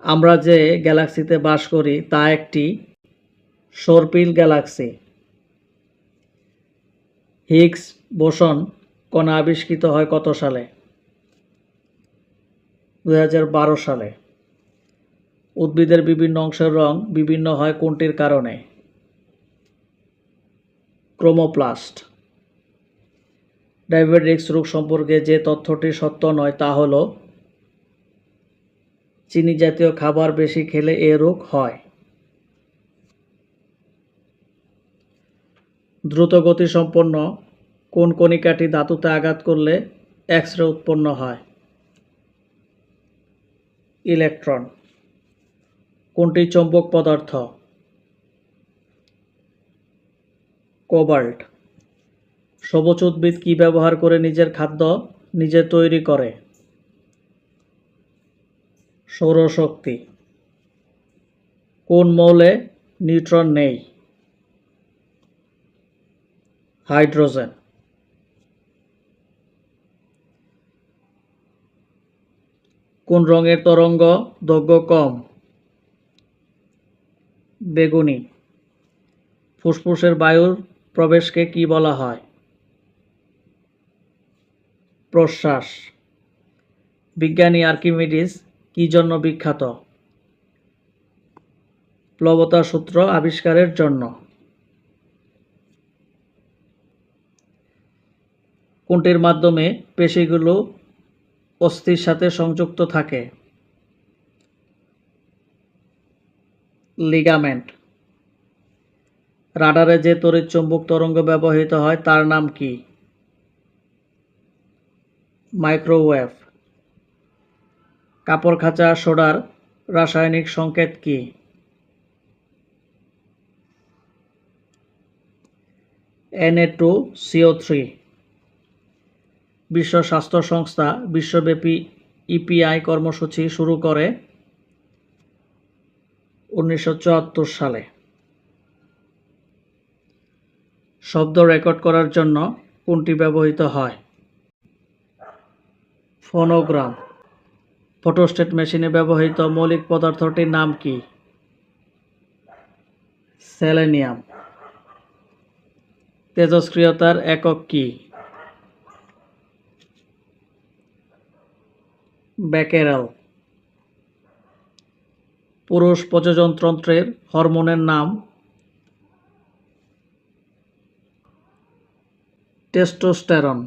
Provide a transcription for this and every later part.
আমরা যে গ্যালাক্সিতে বাস করি, তা একটি সর্পিল গ্যালাক্সি। হিগস বোসন কণা আবিষ্কৃত হয় কত সালে? দু হাজার বারো সালে। উদ্ভিদের বিভিন্ন অংশের রং বিভিন্ন হয় কোনটির কারণে? ক্রোমোপ্লাস্ট। ডায়াবেটিক্স রোগ সম্পর্কে যে তথ্যটি সত্য নয়, তা হল চিনি জাতীয় খাবার বেশি খেলে এ রোগ হয়। দ্রুত গতিসম্পন্ন কোন কণিকাটি ধাতুতে আঘাত করলে এক্স রে উৎপন্ন হয়? ইলেকট্রন। কোনটি চৌম্বক পদার্থ? কোবাল্ট। সবুজ উদ্ভিদ কী ব্যবহার করে নিজের খাদ্য নিজে তৈরি করে? সৌরশক্তি। কোন মৌলে নিউট্রন নেই? হাইড্রোজেন। কোন রঙের তরঙ্গ দৈর্ঘ্য কম? বেগুনি। ফুসফুসের বায়ুর প্রবেশকে কি বলা হয়? প্রশ্বাস। বিজ্ঞানী আর্কিমিডিস কি জন্য বিখ্যাত? প্লবতা সূত্র আবিষ্কারের জন্য। কোনটির মাধ্যমে পেশিগুলো অস্থির সাথে সংযুক্ত থাকে? লিগামেন্ট। রাডারে যে তড়িৎ চৌম্বক তরঙ্গ ব্যবহৃত হয়, তার নাম কি? মাইক্রোওয়েভ। কাপড় খাঁচা, সোডার রাসায়নিক সংকেত কি? এনএ টু সিও থ্রি বিশ্ব স্বাস্থ্য সংস্থা, বিশ্বব্যাপী ইপিআই কর্মসূচি শুরু করে উনিশশো চুয়াত্তর সালে। শব্দ রেকর্ড করার জন্য কোনটি ব্যবহৃত হয়? ফোনোগ্রাম ফটোস্টেট মেশিনে ব্যবহৃত মৌলিক পদার্থটির নাম কি? সেলেনিয়াম তেজস্ক্রিয়তার একক কি? ব্যাকেরাল পুরুষ প্রযোজনতন্ত্রের হরমোনের নাম টেস্টোস্টেরন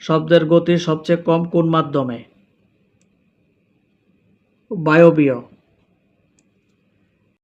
শব্দের গতি সবচেয়ে কম কোন মাধ্যমে? বায়বীয়